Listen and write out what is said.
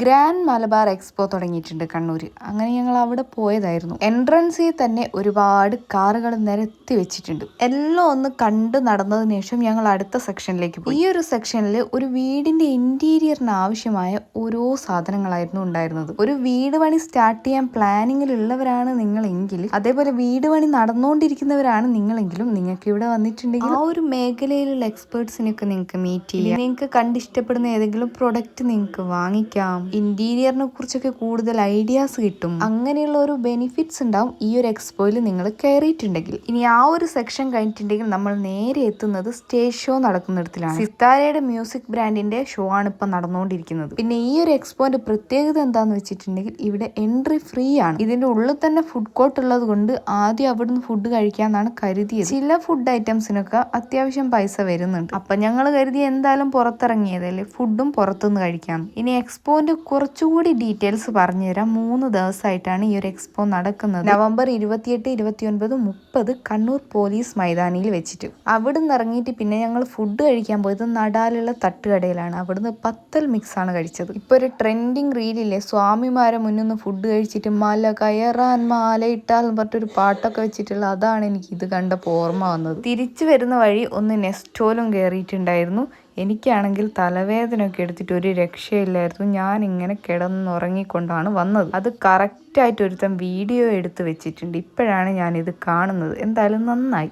Grand Malabar expo തുടങ്ങിയിട്ടുണ്ട് കണ്ണൂർ അങ്ങനെ ഞങ്ങൾ അവിടെ പോയതായിരുന്നു. എൻട്രൻസിൽ തന്നെ ഒരുപാട് കാറുകൾ നിരത്തി വെച്ചിട്ടുണ്ട്. എല്ലാം ഒന്ന് കണ്ടു നടന്നതിന് ശേഷം ഞങ്ങൾ അടുത്ത സെക്ഷനിലേക്ക് പോയി. ഈ ഒരു സെക്ഷനിൽ ഒരു വീടിന്റെ ഇന്റീരിയറിന് ആവശ്യമായ ഓരോ സാധനങ്ങളായിരുന്നു ഉണ്ടായിരുന്നത്. ഒരു വീട് പണി സ്റ്റാർട്ട് ചെയ്യാൻ പ്ലാനിങ്ങിലുള്ളവരാണ് നിങ്ങളെങ്കിൽ അതേപോലെ വീട് പണി നടന്നുകൊണ്ടിരിക്കുന്നവരാണ് നിങ്ങളെങ്കിലും നിങ്ങൾക്ക് ഇവിടെ വന്നിട്ടുണ്ടെങ്കിൽ ആ ഒരു മേഖലയിലുള്ള എക്സ്പേർട്സിനൊക്കെ നിങ്ങൾക്ക് മീറ്റ് ചെയ്യാം. നിങ്ങൾക്ക് കണ്ടിഷ്ടപ്പെടുന്ന ഏതെങ്കിലും പ്രൊഡക്റ്റ് നിങ്ങൾക്ക് വാങ്ങിക്കാം. ഇന്റീരിയറിനെ കുറിച്ചൊക്കെ കൂടുതൽ ഐഡിയാസ് കിട്ടും. അങ്ങനെയുള്ള ഒരു ബെനിഫിറ്റ്സ് ഉണ്ടാവും ഈ ഒരു എക്സ്പോയിൽ നിങ്ങൾ കയറിയിട്ടുണ്ടെങ്കിൽ. ഇനി ആ ഒരു സെക്ഷൻ കഴിഞ്ഞിട്ടുണ്ടെങ്കിൽ നമ്മൾ നേരെ എത്തുന്നത് സ്റ്റേജ് ഷോ നടക്കുന്നിടത്തിലാണ് സിത്താരയുടെ മ്യൂസിക് ബ്രാൻഡിന്റെ ഷോ ആണ് ഇപ്പൊ നടന്നുകൊണ്ടിരിക്കുന്നത്. പിന്നെ ഈ ഒരു എക്സ്പോന്റെ പ്രത്യേകത എന്താന്ന് വെച്ചിട്ടുണ്ടെങ്കിൽ ഇവിടെ എൻട്രി ഫ്രീ ആണ്. ഇതിന്റെ ഉള്ളിൽ തന്നെ ഫുഡ് കോർട്ട് ഉള്ളത് കൊണ്ട് ആദ്യം അവിടുന്ന് ഫുഡ് കഴിക്കാന്നാണ് കരുതിയത്. ചില ഫുഡ് ഐറ്റംസിനൊക്കെ അത്യാവശ്യം പൈസ വരുന്നുണ്ട്. അപ്പൊ ഞങ്ങൾ കരുതി എന്തായാലും പുറത്തിറങ്ങിയതല്ലേ? ഫുഡും പുറത്തുനിന്ന് കഴിക്കാം. ഇനി എക്സ്പോന്റെ കുറച്ചുകൂടി ഡീറ്റെയിൽസ് പറഞ്ഞുതരാം. മൂന്ന് ദിവസമായിട്ടാണ് ഈ ഒരു എക്സ്പോ നടക്കുന്നത്. നവംബർ ഇരുപത്തിയെട്ട് ഇരുപത്തിയൊൻപത് മുപ്പത് കണ്ണൂർ പോലീസ് മൈതാനിയിൽ വെച്ചിട്ട്. അവിടുന്ന് ഇറങ്ങിയിട്ട് പിന്നെ ഞങ്ങൾ ഫുഡ് കഴിക്കാൻ പോയത് നടാലുള്ള തട്ടുകടയിലാണ്. അവിടുന്ന് പത്തൽ മിക്സ് ആണ് കഴിച്ചത്. ഇപ്പൊ ഒരു ട്രെൻഡിങ് റീലില്ലേ സ്വാമിമാരെ മുന്നിൽ നിന്ന് ഫുഡ് കഴിച്ചിട്ട് മല കയറാൻ മാല ഇട്ടാൽ പറഞ്ഞിട്ടൊരു പാട്ടൊക്കെ വെച്ചിട്ടുള്ള അതാണ് എനിക്ക് ഇത് കണ്ടപ്പോൾ ഓർമ്മ വന്നത്. തിരിച്ചു വരുന്ന വഴി ഒന്ന് നെസ്റ്റോലും കയറിയിട്ടുണ്ടായിരുന്നു. എനിക്കാണെങ്കിൽ തലവേദനയൊക്കെ എടുത്തിട്ട് ഒരു രക്ഷയില്ലായിരുന്നു. ഞാൻ ഇങ്ങനെ കിടന്നുറങ്ങിക്കൊണ്ടാണ് വന്നത്. അത് കറക്റ്റായിട്ട് ഒരുത്തം വീഡിയോ എടുത്ത് വെച്ചിട്ടുണ്ട്. ഇപ്പോഴാണ് ഞാനിത് കാണുന്നത്. എന്തായാലും നന്നായി.